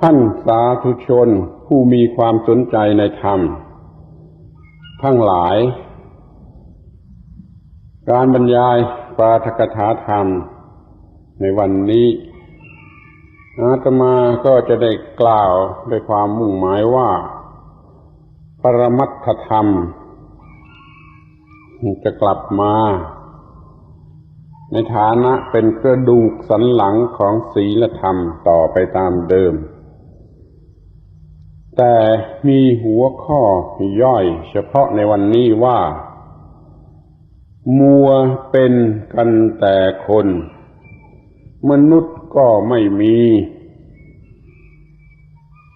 ท่านสาธุชนผู้มีความสนใจในธรรม ทั้งหลาย การบรรยายปาฐกถาธรรม ในวันนี้อาตมาก็จะได้กล่าวด้วยความมุ่งหมายว่า ปรมัตถธรรม จะกลับมา ในฐานะเป็นกระดูกสันหลังของศีลธรรมต่อไปตามเดิม แต่มีหัวข้อย่อย เฉพาะในวันนี้ว่า มัวเป็นกันแต่คน มนุษย์ก็ไม่มี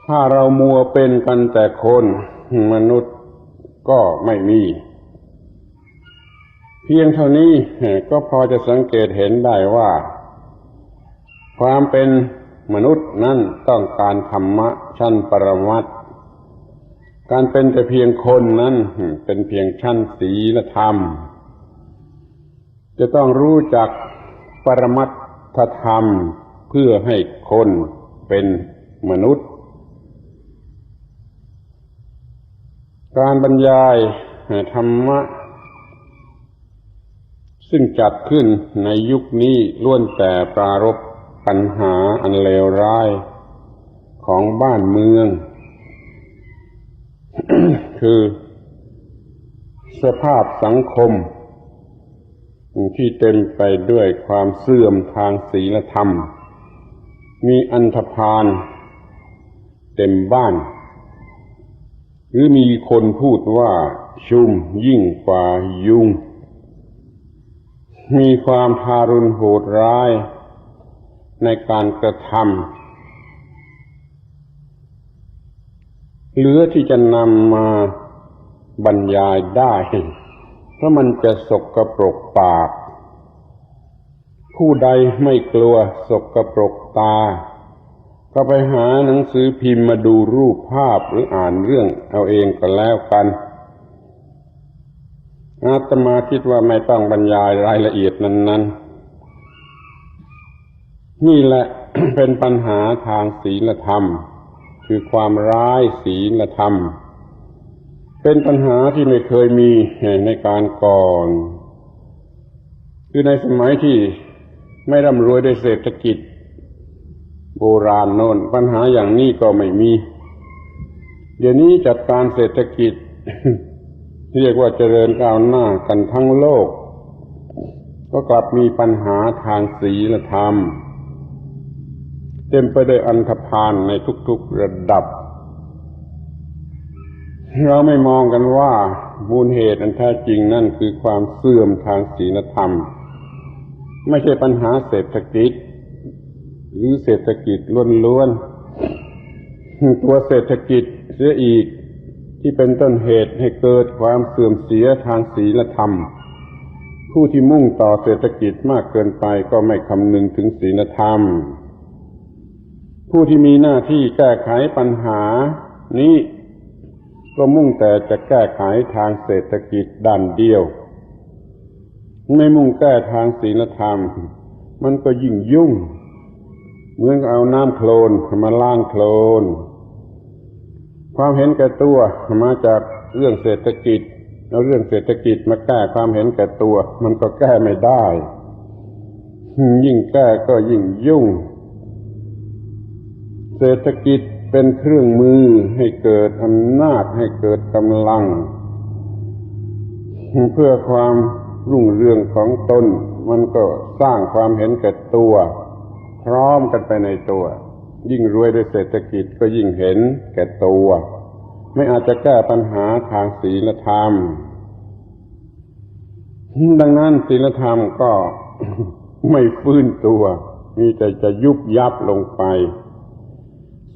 ถ้าเรามัวเป็นกันแต่คน มนุษย์ก็ไม่มี เพียงเท่านี้ก็พอจะสังเกตเห็นได้ว่า ความเป็น มนุษย์นั้นต้องการธรรมะชั้นปรมัตถ์การเป็นแต่เพียงคนนั้นเป็นเพียงชั้นศีลธรรม จะต้องรู้จักปรมัตถธรรมเพื่อให้คนเป็นมนุษย์ การบรรยายธรรมะ ซึ่งจัดขึ้นในยุคนี้ล้วนแต่ปรารบ ปัญหาอันเลวร้ายของบ้านเมือง คือสภาพสังคม ที่เต็มไปด้วยความเสื่อมทางศีลธรรม มีอันธพาลเต็มบ้าน หรือมีคนพูดว่าชุมยิ่งกว่ายุง มีความทารุณโหดร้าย ในการกระทำเหลือที่จะนำมาบรรยายได้ เพราะมันจะสกรปรกปาก ผู้ใดไม่กลัวสกรปรกตา ก็ไปหาหนังสือพิมพ์มาดูรูปภาพหรืออ่านเรื่องเอาเองก็แล้วกันอาตมาคิดว่าไม่ต้องบรรยายรายละเอียดนั้น ๆ นี่แหละเป็นปัญหาทางศีลธรรม คือความร้ายศีลธรรม เป็นปัญหาที่ไม่เคยมีในการก่อน คือในสมัยที่ไม่ร่ำรวยด้วยเศรษฐกิจ โบราณโน้นปัญหาอย่างนี้ก็ไม่มี เดี๋ยวนี้จัดการเศรษฐกิจ เรียกว่าเจริญก้าวหน้ากันทั้งโลก ก็กลับมีปัญหาทางศีลธรรม เต็มไปด้วยอันธพาลในทุกๆระดับ เราไม่มองกันว่ามูลเหตุอันแท้จริงนั่นคือความเสื่อมทางศีลธรรม ไม่ใช่ปัญหาเศรษฐกิจ หรือเศรษฐกิจล้วนๆตัวเศรษฐกิจเสียอีกที่เป็นต้นเหตุให้เกิดความเสื่อมเสียทางศีลธรรม ผู้ที่มุ่งต่อเศรษฐกิจมากเกินไปก็ไม่คำนึงถึงศีลธรรม ผู้ที่มีหน้าที่แก้ไขปัญหานี้ ก็มุ่งแต่จะแก้ไขทางเศรษฐกิจด้านเดียว ไม่มุ่งแก้ทางศีลธรรม มันก็ยิ่งยุ่ง เหมือนเอาน้ำโคลนมาล้างโคลน ความเห็นแก่ตัวมาจากเรื่องเศรษฐกิจเอาเรื่องเศรษฐกิจมาแก้ความเห็นแก่ตัว มันก็แก้ไม่ได้ ยิ่งแก้ก็ยิ่งยุ่ง เศรษฐกิจเป็นเครื่องมือให้เกิดอำนาจให้เกิดกำลัง เพื่อความรุ่งเรืองของตนมันก็สร้างความเห็นแก่ตัว พร้อมกันไปในตัว ยิ่งรวยด้วยเศรษฐกิจก็ยิ่งเห็นแก่ตัว ไม่อาจจะแก้ปัญหาทางศีลธรรม ดังนั้นศีลธรรมก็ไม่ฟื้นตัว มีแต่จะยุบยับลงไป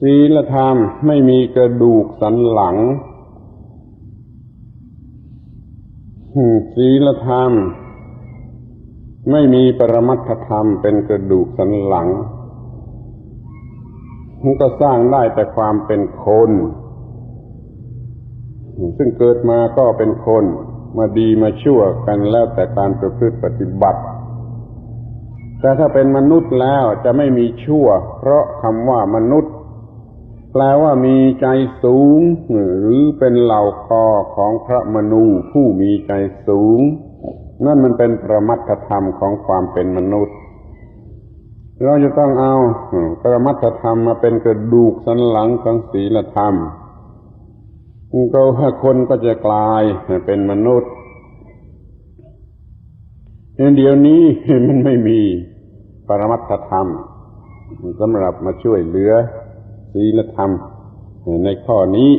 ศีลธรรมไม่มีกระดูกสันหลังศีลธรรม ไม่มีปรมัตถธรรมเป็นกระดูกสันหลังมันก็สร้างได้แต่ความเป็นคน ซึ่งเกิดมาก็เป็นคน มาดีมาชั่วกันแล้วแต่การประพฤติปฏิบัติ แต่ถ้าเป็นมนุษย์แล้วจะไม่มีชั่ว เพราะคำว่ามนุษย์ แปลว่ามีใจสูง หรือเป็นเหล่าคอของพระมนูผู้มีใจสูง นั่นมันเป็นประมัตธรรมของความเป็นมนุษย์ เราจะต้องเอาประมัตธรรมมาเป็นกระดูกสันหลังของศีลธรรมก็คนก็จะกลายเป็นมนุษย์เดี๋ยวนี้มันไม่มีปรมัตธรรมสำหรับมาช่วยเหลือ ศีลธรรม ในข้อนี้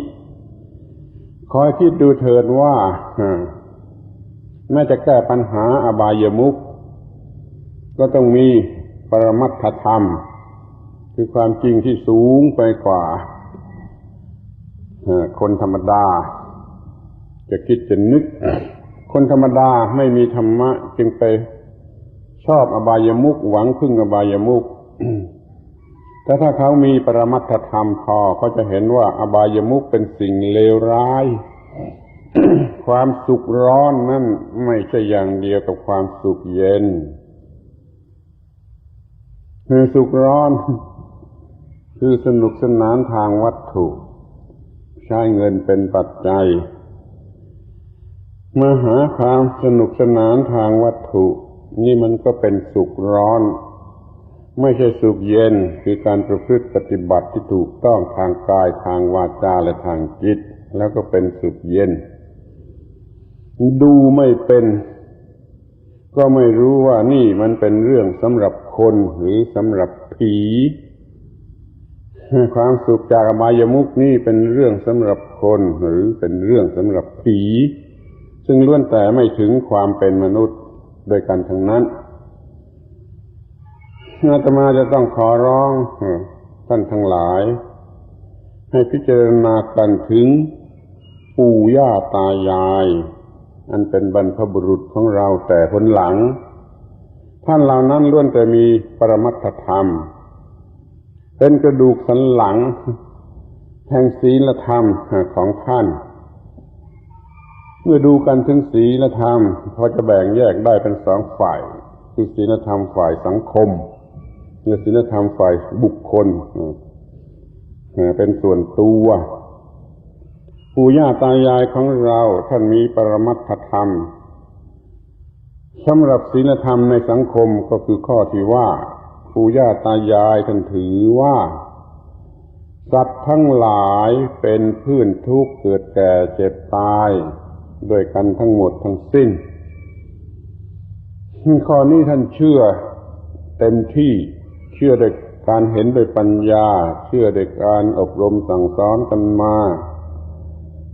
คอยคิดดูเถิดว่าแม้จะแก้ปัญหาอบายมุขก็ต้องมีปรมัตถธรรม คือความจริงที่สูงไปกว่าคนธรรมดา จะคิดจะนึก คนธรรมดาไม่มีธรรมะ จึงไปชอบอบายมุขหวังพึ่งอบายมุข แต่ถ้าเขามีปรมัตถธรรมพอเขาจะเห็นว่าอบายมุขเป็นสิ่งเลวร้าย ความสุขร้อนนั่นไม่ใช่อย่างเดียวกับความสุขเย็นคือสุขร้อน คือสนุกสนานทางวัตถุ ใช้เงินเป็นปัจจัยมาหาความสนุกสนานทางวัตถุ นี่มันก็เป็นสุขร้อน ไม่ใช่สุขเย็นคือการประพฤติปฏิบัติที่ถูกต้องทางกายทางวาจาและทางจิต แล้วก็เป็นสุขเย็น ดูไม่เป็น ก็ไม่รู้ว่านี่มันเป็นเรื่องสำหรับคนหรือสำหรับผี ความสุขจากอบายมุกนี่เป็นเรื่องสำหรับคนหรือเป็นเรื่องสำหรับผี ซึ่งล้วนแต่ไม่ถึงความเป็นมนุษย์โดยกันทั้งนั้น อาตมาจะต้องขอร้องท่านทั้งหลาย ให้พิจารณากันถึงปู่ย่าตายาย อันเป็นบรรพบุรุษของเราแต่ผลหลัง ท่านเหล่านั้นล้วนแต่มีปรมัตถธรรม เป็นกระดูกสันหลังแห่งศีลธรรมของท่าน เมื่อดูกันถึงศีลธรรมพอจะแบ่งแยกได้เป็นสองฝ่ายคือศีลธรรมฝ่ายสังคม และศีลธรรมฝ่ายบุคคลเป็นส่วนตัวปู่ย่าตายายของเราท่านมีปรมัตถธรรมสำหรับศีลธรรมในสังคมก็คือข้อที่ว่าปู่ย่าตายายท่านถือว่า สัตว์ทั้งหลายเป็นพื้นทุกข์เกิดแก่เจ็บตายด้วยกันทั้งหมดทั้งสิ้น ข้อนี้ท่านเชื่อเต็มที่ เชื่อโดยการเห็นโดยปัญญา เชื่อโดยการอบรมสั่งสอนกันมา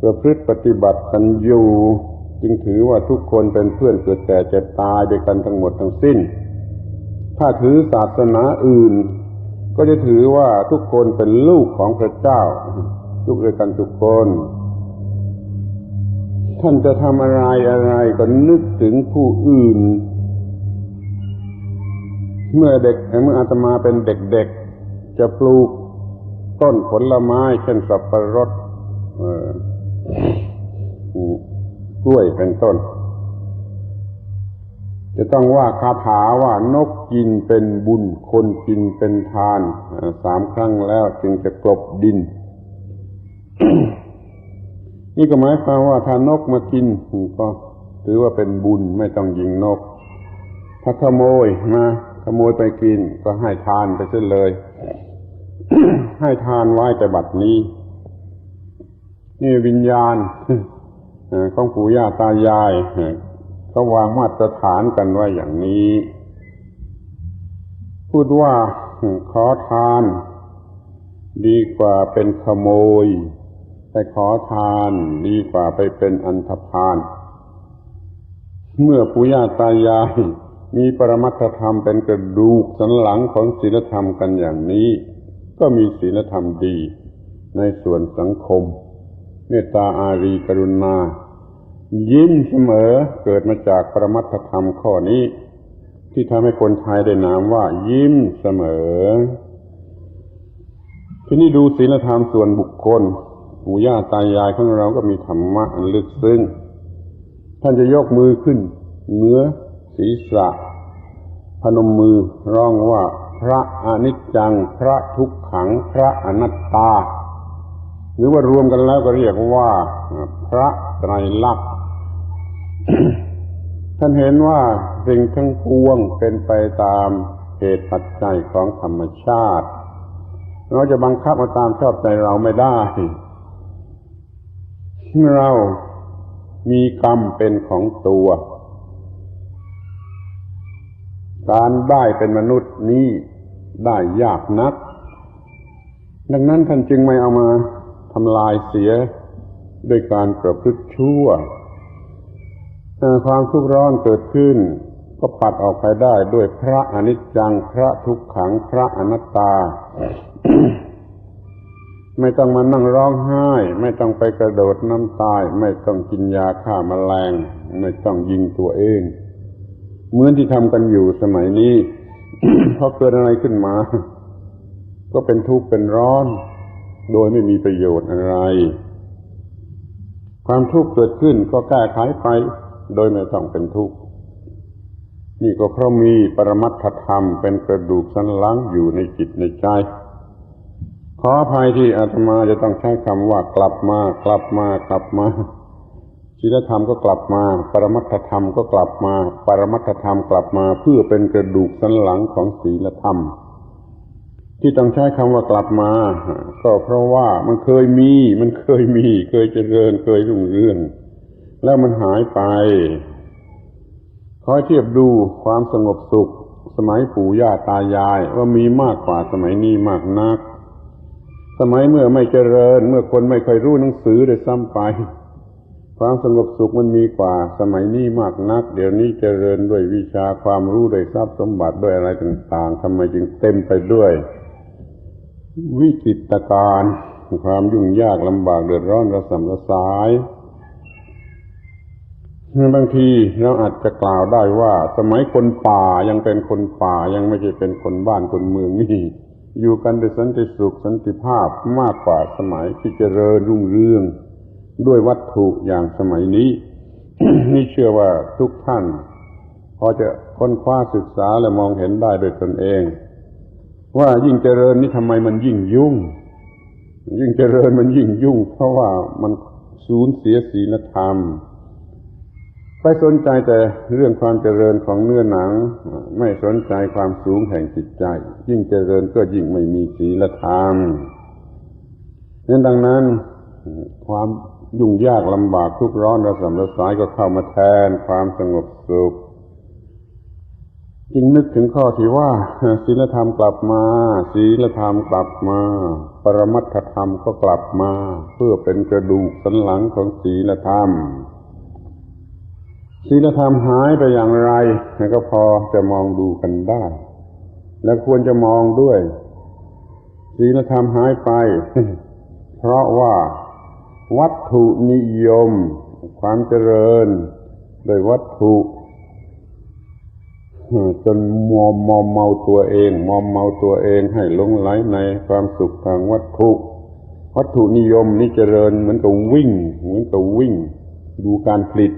ประพฤติปฏิบัติกันอยู่ จึงถือว่าทุกคนเป็นเพื่อนเกิดแต่เจ็บตายด้วยกันทั้งหมดทั้งสิ้น ถ้าถือศาสนาอื่น ก็จะถือว่าทุกคนเป็นลูกของพระเจ้า ทุกด้วยกันทุกคน ท่านจะทำอะไรอะไรก็นึกถึงผู้อื่น เมื่อเด็กเมื่ออาตมาเป็นเด็กๆ จะปลูกต้นผลไม้เช่นสับปะรดกล้วยเป็นต้น จะต้องว่าคาถาว่านกกินเป็นบุญคนกินเป็นทานสามครั้งแล้วจึงจะกลบดิน นี่ก็หมายความว่าถ้านกมากินก็ถือว่าเป็นบุญไม่ต้องยิงนก ถ้าขโมยมา ขโมยไปกินก็ให้ทานไปเส้นเลย ให้ทานไว้แต่บัดนี้ นี่วิญญาณของปู่ย่าตายายเขาวางมาตรฐานกันไว้อย่างนี้ พูดว่าขอทาน ดีกว่าเป็นขโมยแต่ขอทานดีกว่าไปเป็นอันธพาลเมื่อปู่ย่าตายาย มีปรมัตธรรมเป็นกระดูกสันหลังของศีลธรรมกันอย่างนี้ ก็มีศีลธรรมดี ในส่วนสังคม เมตตาอารีกรุณา ยิ้มเสมอเกิดมาจากปรมัตถธรรมข้อนี้ ที่ทำให้คนไทยได้นามว่า ยิ้มเสมอ ที่นี่ดูศีลธรรมส่วนบุคคลปู่ย่าตายายของเราก็มีธรรมะอันลึกซึ้งท่านจะยกมือขึ้นเนื้อ ศีรษะ พนมมือร้องว่าพระอนิจจัง พระทุกขัง พระอนัตตา หรือว่ารวมกันแล้วก็เรียกว่า พระไตรลักษณ์ท่านเห็นว่าสิ่งทั้งปวงเป็นไปตามเหตุปัจจัยของธรรมชาติ เราจะบังคับมาตามชอบใจเราไม่ได้ เรามีกรรมเป็นของตัว การได้เป็นมนุษย์นี้ได้ยากนัก ดังนั้นท่านจึงไม่เอามาทำลายเสียด้วยการประพฤติชั่วเอ่ความทุกข์ร้อนเกิดขึ้น ก็ปัดออกไปได้ด้วยพระอนิจจังพระทุกขังพระอนัตตา ไม่ต้องมานั่งร้องไห้ ไม่ต้องไปกระโดดน้ำตาย ไม่ต้องกินยาฆ่ามาแมลง ไม่ต้องยิงตัวเอง เหมือนที่ทำกันอยู่สมัยนี้พอเกิดอะไรขึ้นมา ก็เป็นทุกข์เป็นร้อน โดยไม่มีประโยชน์อะไร ความทุกข์เกิดขึ้นก็แก้ไขไป โดยไม่ต้องเป็นทุกข์นี่ก็เพราะมีปรมัตถธรรมเป็นกระดูกสันหลังอยู่ในจิตในใจ ขออภัยที่อาตมาจะต้องใช้คำว่ากลับมากลับมากลับมา ศีลธรรมก็กลับมา ปรมัตถธรรมก็กลับมา ปรมัตถธรรมกลับมา เพื่อเป็นกระดูกสันหลังของศีลธรรม ที่ต้องใช้คำว่ากลับมา ก็เพราะว่ามันเคยมี มันเคยมี เคยเจริญเคยรุ่งเรืองแล้วมันหายไปคอยเทียบดูความสงบสุข สมัยปู่ย่าตายายว่ามีมากกว่าสมัยนี้มากนัก สมัยเมื่อไม่เจริญ เมื่อคนไม่เคยรู้หนังสือเลยซ้ำไป ความสงบสุขมันมีกว่าสมัยนี้มากนัก เดี๋ยวนี้เจริญด้วยวิชาความรู้ด้วยทรัพย์สมบัติด้วยอะไรต่างๆทำไมจึงเต็มไปด้วย วิกฤตการณ์ความยุ่งยากลำบากเดือดร้อนระสำระสายบางทีเราอาจจะกล่าวได้ว่า สมัยคนป่ายังเป็นคนป่ายังไม่ใช่เป็นคนบ้านคนเมืองนี่ อยู่กันด้วยสันติสุขสันติภาพมากกว่าสมัยที่เจริญรุ่งเรือง ด้วยวัตถุอย่างสมัยนี้ นี่เชื่อว่าทุกท่าน พอจะค้นคว้าศึกษาและมองเห็นได้โดยตนเอง ว่ายิ่งเจริญนี่ทำไมมันยิ่งยุ่ง ยิ่งเจริญมันยิ่งยุ่ง เพราะว่ามันสูญเสียศีลธรรมไปสนใจแต่เรื่องความเจริญของเนื้อหนัง ไม่สนใจความสูงแห่งจิตใจ ยิ่งเจริญก็ยิ่งไม่มีศีลธรรมนั้นดังนั้นความ ยุ่งยากลำบากทุกร้อนระสำระสายก็เข้ามาแทนความสงบสุขจึงนึกถึงข้อที่ว่าศีลธรรมกลับมาศีลธรรมกลับมา ปรมัตถธรรมก็กลับมา เพื่อเป็นกระดูกสันหลังของศีลธรรมศีลธรรมหายไปอย่างไรก็พอจะมองดูกันได้ และควรจะมองด้วยศีลธรรมหายไป เพราะว่า วัตถุนิยม ความเจริญโดยวัตถุจนมอมมอมเมาตัวเองมอมเมาตัวเองให้หลงไหลในความสุขทางวัตถุ วัตถุนิยมนี่เจริญเหมือนกับวิ่ง เหมือนกับวิ่ง ดูการผลิต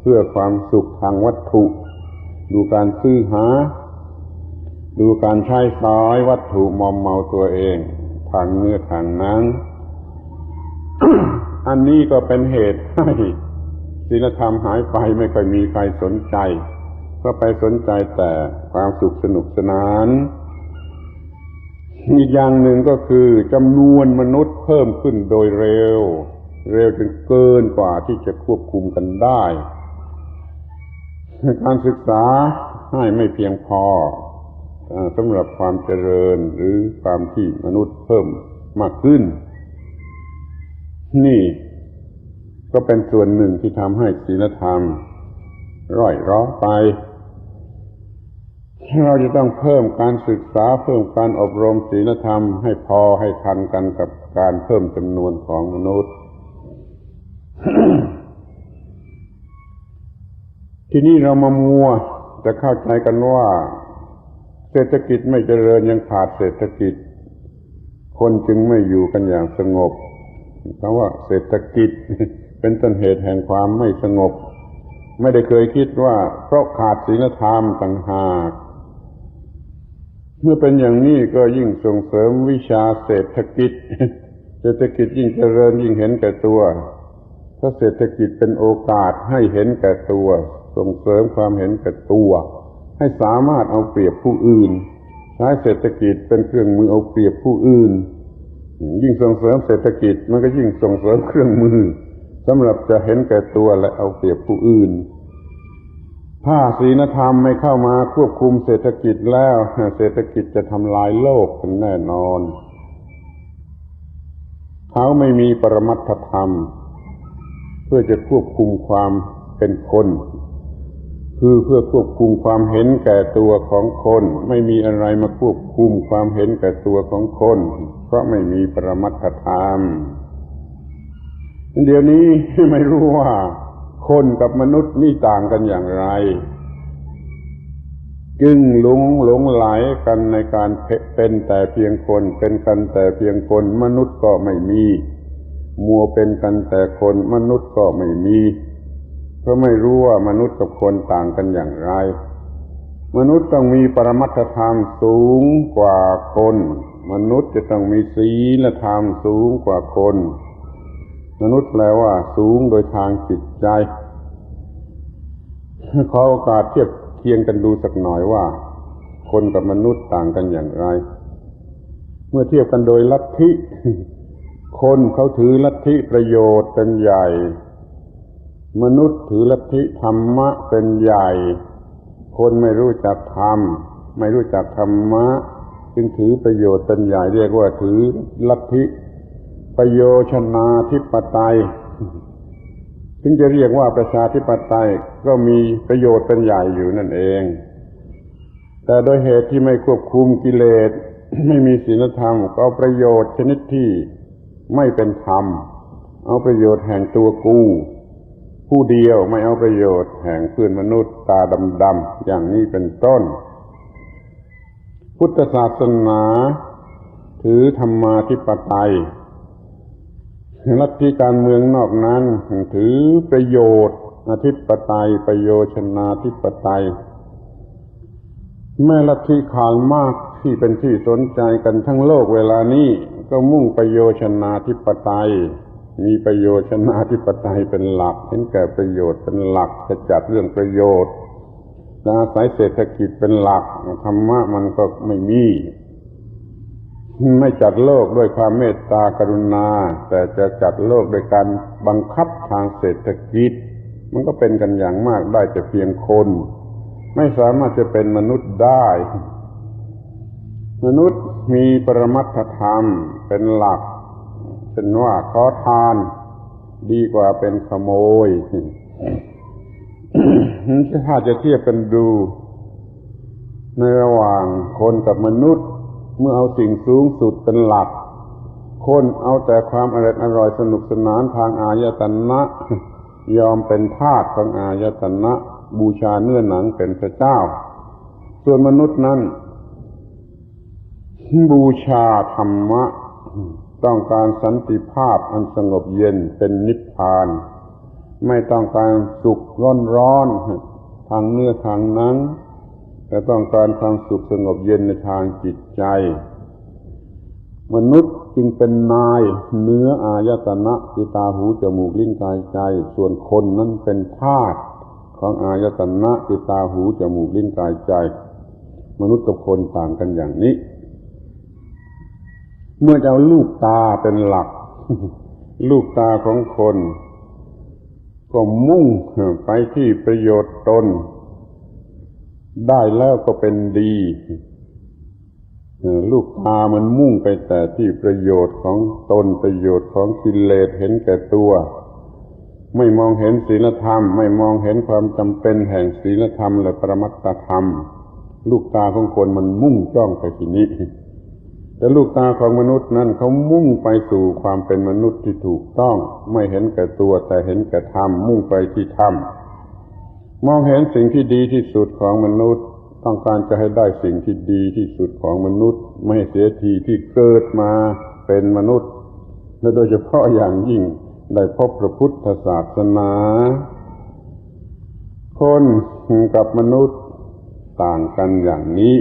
เพื่อความสุขทางวัตถุ ดูการซื้อหา ดูการใช้สอยวัตถุมอมเมาตัวเอง ทางเนื้อทางนั้น อันนี้ก็เป็นเหตุให้ศีลธรรมหายไปไม่ค่อยมีใครสนใจ ก็ไปสนใจแต่ความสุขสนุกสนานอีกอย่างหนึ่งก็คือจำนวนมนุษย์เพิ่มขึ้นโดยเร็ว เร็วจนเกินกว่าที่จะควบคุมกันได้ การศึกษาให้ไม่เพียงพอสำหรับความเจริญหรือความที่มนุษย์เพิ่มมากขึ้น นี่ก็เป็นส่วนหนึ่งที่ทำให้ศีลธรรม ร่อยร้อไป เราจะต้องเพิ่มการศึกษาเพิ่มการอบรมศีลธรรมให้พอให้ทันกันกับการเพิ่มจำนวนของมนุษย์ ที่นี่เรามามัวจะเข้าใจกันว่าเศรษฐกิจไม่เจริญยังขาดเศรษฐกิจ คนจึงไม่อยู่กันอย่างสงบ เพราว่าเศรษฐกิจเป็นต้นเหตุแห่งความไม่สงบ ไม่ได้เคยคิดว่าเพราะขาดศีลธรรมต่างหาก เมื่อเป็นอย่างนี้ก็ยิ่งส่งเสริมวิชาเศรษฐกิจ เศรษฐกิจยิ่งเจริญยิ่งเห็นแก่ตัวถ้าเศรษฐกิจเป็นโอกาสให้เห็นแก่ตัว ส่งเสริมความเห็นแก่ตัว ให้สามารถเอาเปรียบผู้อื่นใช้เศรษฐกิจเป็นเครื่องมือเอาเปรียบผู้อื่น ยิ่งส่งเสริมเศรษฐกิจมันก็ยิ่งส่งเสริมเครื่องมือสำหรับจะเห็นแก่ตัวและเอาเปรียบผู้อื่น ถ้าศีลธรรมไม่เข้ามาควบคุมเศรษฐกิจแล้ว เศรษฐกิจจะทำลายโลกเป็นแน่นอน เขาไม่มีปรมัตถธรรม เพื่อจะควบคุมความเป็นคน คือเพื่อควบคุมความเห็นแก่ตัวของคน ไม่มีอะไรมาควบคุมความเห็นแก่ตัวของคน ราะไม่มีปรมัตถธรรมเดี๋ยวนี้ไม่รู้ว่า คนกับมนุษย์นี่ต่างกันอย่างไร จึงหลงหลงไหลกันในการเป็นแต่เพียงคน เป็นกันแต่เพียงคน มนุษย์ก็ไม่มี มัวเป็นกันแต่คนมนุษย์ก็ไม่มี เพราะไม่รู้ว่ามนุษย์กับคนต่างกันอย่างไร มนุษย์ต้องมีปรมัตถธรรมสูงกว่าคน มนุษย์จะต้องมีศีลธรรมสูงกว่าคน มนุษย์แปลว่า สูงโดยทางจิตใจขอโอกาสเทียบเคียงกันดูสักหน่อยว่า คนกับมนุษย์ต่างกันอย่างไร เมื่อเทียบกันโดยลัทธิ คนเขาถือลัทธิประโยชน์เป็นใหญ่ มนุษย์ถือลัทธิธรรมะเป็นใหญ่ คนไม่รู้จักธรรม ไม่รู้จักธรรมะ จึงถือประโยชน์เป็นใหญ่เรียกว่าถือลัทธิประโยชนาธิปไตยถึงจะเรียกว่าประชาธิปไตยก็มีประโยชน์เป็นใหญ่อยู่นั่นเอง แต่โดยเหตุที่ไม่ควบคุมกิเลสไม่มีศีลธรรมก็เอาประโยชน์ชนิดที่ไม่เป็นธรรม เอาประโยชน์แห่งตัวกูผู้เดียวไม่เอาประโยชน์แห่งเพื่อนมนุษย์ตาดำๆอย่างนี้เป็นต้น พุทธศาสนาถือธรรมาธิปไตยลัทธิการเมืองนอกนั้นถือประโยชน์อธิปไตยประโยชนาธิปไตย แม่ลัทธิขานมากที่เป็นที่สนใจกันทั้งโลกเวลานี้ก็มุ่งประโยชนาธิปไตย มีประโยชนาธิปไตยเป็นหลัก เห็นแก่ประโยชน์เป็นหลักจะจัดเรื่องประโยชน์ อาศัยเศรษฐกิจเป็นหลักธรรมะมันก็ไม่มี ไม่จัดโลกด้วยความเมตตากรุณา แต่จะจัดโลกโดยการบังคับทางเศรษฐกิจ มันก็เป็นกันอย่างมากได้แต่เพียงคน ไม่สามารถจะเป็นมนุษย์ได้ มนุษย์มีปรมัตถธรรมเป็นหลักเป็นว่าขอทาน ดีกว่าเป็นขโมย ถ้าจะเทียบกันดู ในระหว่างคนกับมนุษย์ เมื่อเอาสิ่งสูงสุดเป็นหลัก คนเอาแต่ความอร่อยอร่อยสนุกสนานทางอายตนะ ยอมเป็นทาสของอายตนะ บูชาเนื้อหนังเป็นพระเจ้า ส่วนมนุษย์นั้น บูชาธรรมะ ต้องการสันติภาพอันสงบเย็นเป็นนิพพาน ไม่ต้องการสุขร้อนร้อนทางเนื้อทางหนังแต่ต้องการความสุขสงบเย็นในทางจิตใจ มนุษย์จึงเป็นนายเนื้ออายตนะคือตาหูจมูกลิ้นกายใจ ส่วนคนนั้นเป็นทาสของอายตนะคือตาหูจมูกลิ้นกายใจ มนุษย์กับคนต่างกันอย่างนี้ เมื่อจะเอาลูกตาเป็นหลัก ลูกตาของคน ก็มุ่งไปที่ประโยชน์ตน ได้แล้วก็เป็นดีลูกตามันมุ่งไปแต่ที่ประโยชน์ของตนประโยชน์ของกิเลสเห็นแก่ตัว ไม่มองเห็นศีลธรรม ไม่มองเห็นความจำเป็นแห่งศีลธรรมและประมัตธรรม ลูกตาของคนมันมุ่งจ้องไปที่นี้ แต่ลูกตาของมนุษย์นั้นเขามุ่งไปสู่ความเป็นมนุษย์ที่ถูกต้อง ไม่เห็นแก่ตัวแต่เห็นแก่ธรรมมุ่งไปที่ธรรมมองเห็นสิ่งที่ดีที่สุดของมนุษย์ ต้องการจะให้ได้สิ่งที่ดีที่สุดของมนุษย์ ไม่เสียทีที่เกิดมาเป็นมนุษย์และโดยเฉพาะอย่างยิ่งได้พบพระพุทธศาสนา คนกับมนุษย์ต่างกันอย่างนี้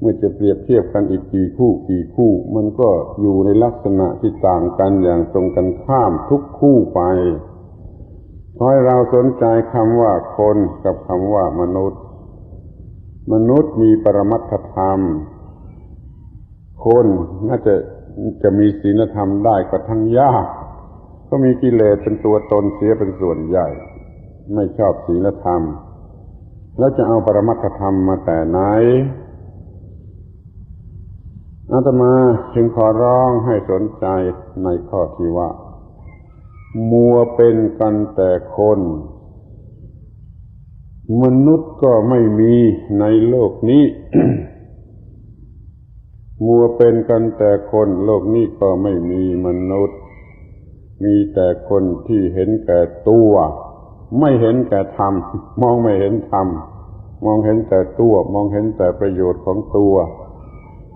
เมื่อจะเปรียบเทียบกันอีกกี่คู่กี่คู่ มันก็อยู่ในลักษณะที่ต่างกันอย่างตรงกันข้ามทุกคู่ไปขอให้เราสนใจคำว่าคนกับคำว่ามนุษย์ มนุษย์มีปรมัตถธรรม คนน่าจะจะมีศีลธรรมได้ก็ทั้งยาก ก็มีกิเลสเป็นตัวตนเสียเป็นส่วนใหญ่ ไม่ชอบศีลธรรม แล้วจะเอาปรมัตถธรรมมาแต่ไหน อาตมาจึงขอร้องให้สนใจในข้อที่ว่า มัวเป็นกันแต่คน มนุษย์ก็ไม่มีในโลกนี้ มัวเป็นกันแต่คนโลกนี้ก็ไม่มีมนุษย์ มีแต่คนที่เห็นแก่ตัว ไม่เห็นแก่ธรรม มองไม่เห็นธรรม มองเห็นแต่ตัว มองเห็นแต่ประโยชน์ของตัว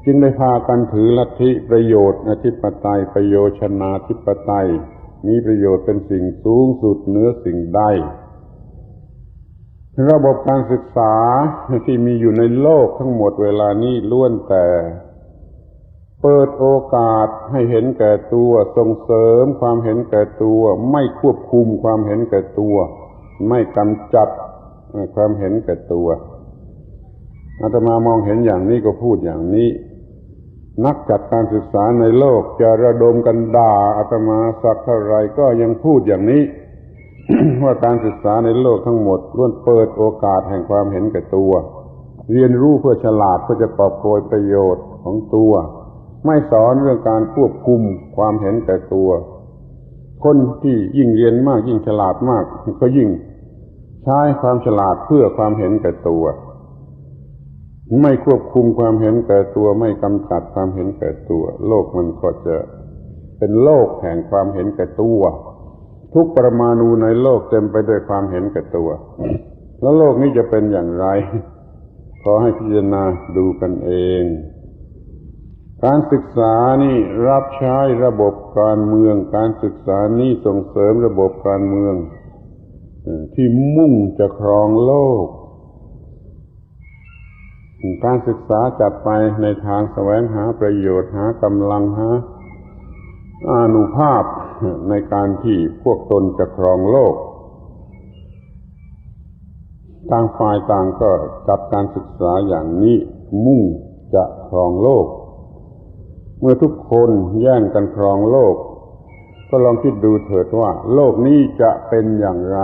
จึงได้พากันถือลัทธิประโยชน์อธิปไตยประโยชนาธิปไตย มีประโยชน์เป็นสิ่งสูงสุดเหนือสิ่งใดระบบการศึกษาที่มีอยู่ในโลกทั้งหมดเวลานี้ล้วนแต่ เปิดโอกาสให้เห็นแก่ตัวส่งเสริมความเห็นแก่ตัว ไม่ควบคุมความเห็นแก่ตัว ไม่กำจัดความเห็นแก่ตัวอาตมามองเห็นอย่างนี้ก็พูดอย่างนี้ นักจัดการศึกษาในโลกจะระดมกันด่าอาตมาสักเท่าไรก็ยังพูดอย่างนี้ ว่าการศึกษาในโลกทั้งหมดล้วนเปิดโอกาสแห่งความเห็นแก่ตัว เรียนรู้เพื่อฉลาดเพื่อจะปอบโกยประโยชน์ของตัว ไม่สอนเรื่องการควบคุมความเห็นแก่ตัว คนที่ยิ่งเรียนมากยิ่งฉลาดมากก็ยิ่งใช้ความฉลาดเพื่อความเห็นแก่ตัว ไม่ควบคุมความเห็นแก่ตัวไม่กำจัดความเห็นแก่ตัว โลกมันก็จะเป็นโลกแห่งความเห็นแก่ตัว ทุกปรมาณูในโลกเต็มไปด้วยความเห็นแก่ตัว แล้วโลกนี้จะเป็นอย่างไร ขอให้พิจารณาดูกันเอง การศึกษานี่รับใช้ระบบการเมือง การศึกษานี่ส่งเสริมระบบการเมือง ที่มุ่งจะครองโลก การศึกษาจัดไปในทางแสวงหาประโยชน์หากำลังหาอานุภาพในการที่พวกตนจะครองโลก ต่างฝ่ายต่างก็จัดการศึกษาอย่างนี้มุ่งจะครองโลก เมื่อทุกคนแย่งกันครองโลก ก็ลองคิดดูเถิดว่า โลกนี้จะเป็นอย่างไร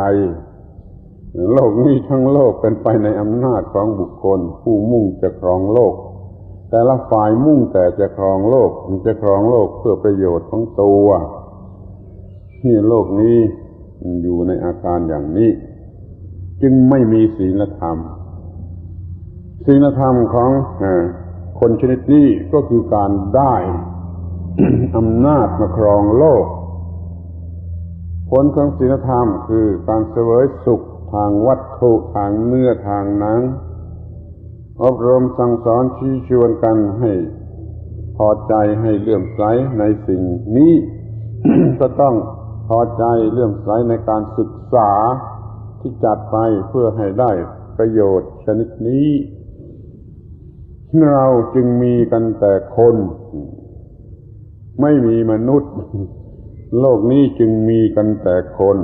โลกนี้ทั้งโลกเป็นไปในอำนาจของบุคคล ผู้มุ่งจะครองโลก แต่ละฝ่ายมุ่งแต่จะครองโลกมันจะครองโลกเพื่อประโยชน์ของตัวที่โลกนี้อยู่ในอาการอย่างนี้ จึงไม่มีศีลธรรมศีลธรรมของคนชนิดนี้ก็คือการได้อำนาจมาครองโลก ผลของศีลธรรมคือการเสวยสุข ทางวัตถุทางเนื้อทางหนัง อบรมสั่งสอนชี้ชวนกันให้พอใจให้เลื่อมใสในสิ่งนี้ ก็ต้องพอใจเลื่อมใสในการศึกษาที่จัดไปเพื่อให้ได้ประโยชน์ชนิดนี้ เราจึงมีกันแต่คน ไม่มีมนุษย์ โลกนี้จึงมีกันแต่คน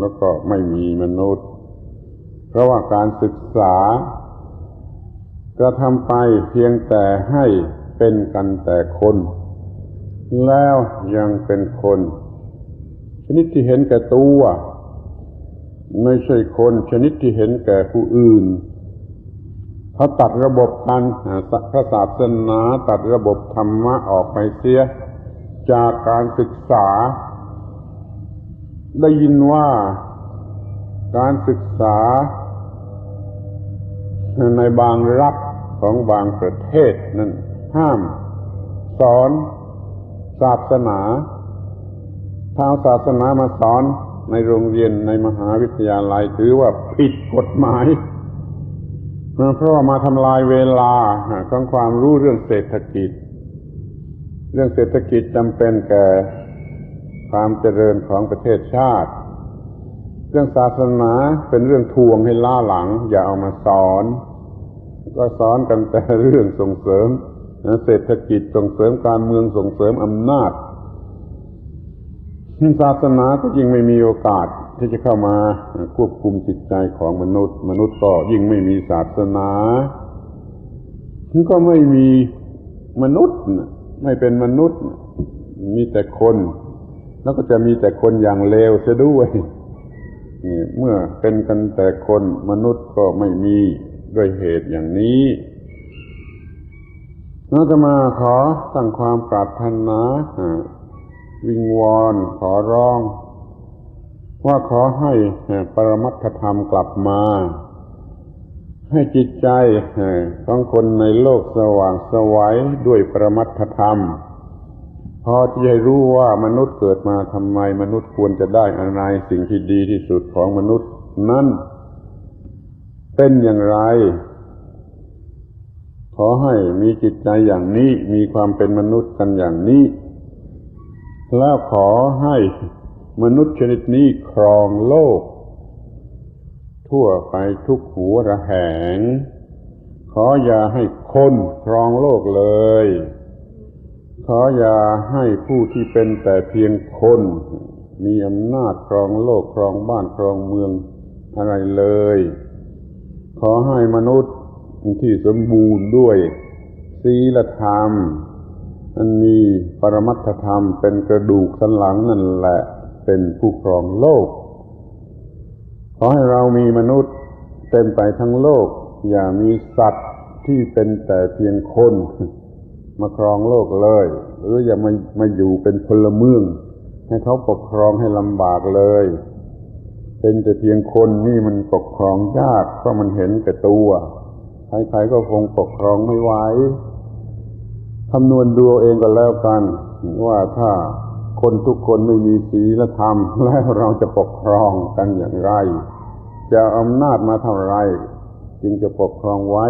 แล้วก็ไม่มีมนุษย์ เพราะว่าการศึกษากระทำไปเพียงแต่ให้เป็นกันแต่คน แล้วยังเป็นคนชนิดที่เห็นแก่ตัวไม่ใช่คนชนิดที่เห็นแก่ผู้อื่นเขาตัดระบบการพระศาสนาตัดระบบธรรมะออกไปเสีย จากการศึกษา ได้ยินว่าการศึกษา ในบางรัฐของบางประเทศนั้นห้าม สอนศาสนาทางศาสนามาสอนในโรงเรียนในมหาวิทยาลัยถือว่าผิดกฎหมาย เพราะว่ามาทำลายเวลาของความรู้เรื่องเศรษฐกิจ เรื่องเศรษฐกิจจำเป็นแก่ความเจริญของประเทศชาติ เรื่องศาสนาเป็นเรื่องทวงให้ล่าหลัง อย่าเอามาสอน ก็สอนกันแต่เรื่องส่งเสริมเศรษฐกิจส่งเสริมการเมืองส่งเสริมอำนาจศาสนาก็ยิ่งไม่มีโอกาสที่จะเข้ามาควบคุมจิตใจของมนุษย์ มนุษย์ก็ยิ่งไม่มีศาสนาก็ไม่มีมนุษย์ ไม่เป็นมนุษย์ มีแต่คน แล้วก็จะมีแต่คนอย่างเลวเสียด้วยเมื่อเป็นกันแต่คนมนุษย์ก็ไม่มีด้วยเหตุอย่างนี้เราจะมาขอตั้งความปรารถนาวิงวอนขอร้อง ว่าขอให้ปรมัตถธรรมกลับมา ให้จิตใจของคนในโลกสว่างสวัยด้วยประมัตธรรม พอที่จะรู้ว่ามนุษย์เกิดมาทำไมมนุษย์ควรจะได้อะไรสิ่งที่ดีที่สุดของมนุษย์นั้นเป็นอย่างไร ขอให้มีจิตใจอย่างนี้มีความเป็นมนุษย์กันอย่างนี้ แล้วขอให้มนุษย์ชนิดนี้ครองโลก ทั่วไปทุกหัวระแหง ขออย่าให้คนครองโลกเลย ขออย่าให้ผู้ที่เป็นแต่เพียงคน มีอำนาจครองโลกครองบ้านครองเมืองอะไรเลย ขอให้มนุษย์ที่สมบูรณ์ด้วยศีลธรรมมันมีปรมัตถธรรมเป็นกระดูกสันหลังนั่นแหละ เป็นผู้ครองโลก ขอให้เรามีมนุษย์เต็มไปทั้งโลก อย่ามีสัตว์ที่เป็นแต่เพียงคน มาครองโลกเลย หรืออย่ามามาอยู่เป็นพลเมือง ให้เขาปกครองให้ลำบากเลย เป็นแต่เพียงคนนี่มันปกครองยากเพราะมันเห็นแต่ตัวใครๆก็คงปกครองไม่ไหวคำนวณดูเองก็แล้วกัน ว่าถ้า คนทุกคนไม่มีศีลธรรม แล้วเราจะปกครองกันอย่างไร จะอำนาจมาเท่าไร จึงจะปกครองไว้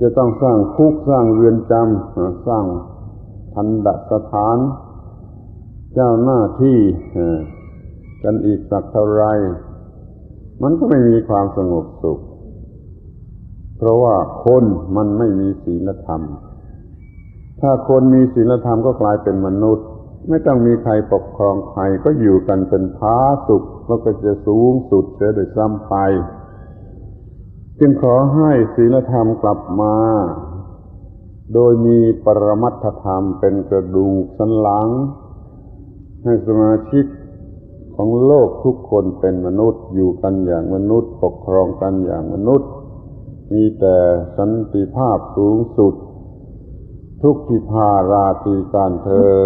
จะต้องสร้างคุกสร้างเรือนจำสร้างทันดสถาน เจ้าหน้าที่กันอีกสักเท่าไร มันก็ไม่มีความสงบสุข เพราะว่าคนมันไม่มีศีลธรรม ถ้าคนมีศีลธรรมก็กลายเป็นมนุษย์ ไม่ต้องมีใครปกครองใครก็อยู่กันเป็นพาสุขแล้วก็จะสูงสุดเสียโดยซ้ำไป จึงขอให้ศีลธรรมกลับมา โดยมีปรมัตถธรรมเป็นกระดูกสันหลัง ให้สมาชิกของโลกทุกคนเป็นมนุษย์อยู่กันอย่างมนุษย์ ปกครองกันอย่างมนุษย์ มีแต่สันติภาพสูงสุด ทุกทิพาราตีการเธอ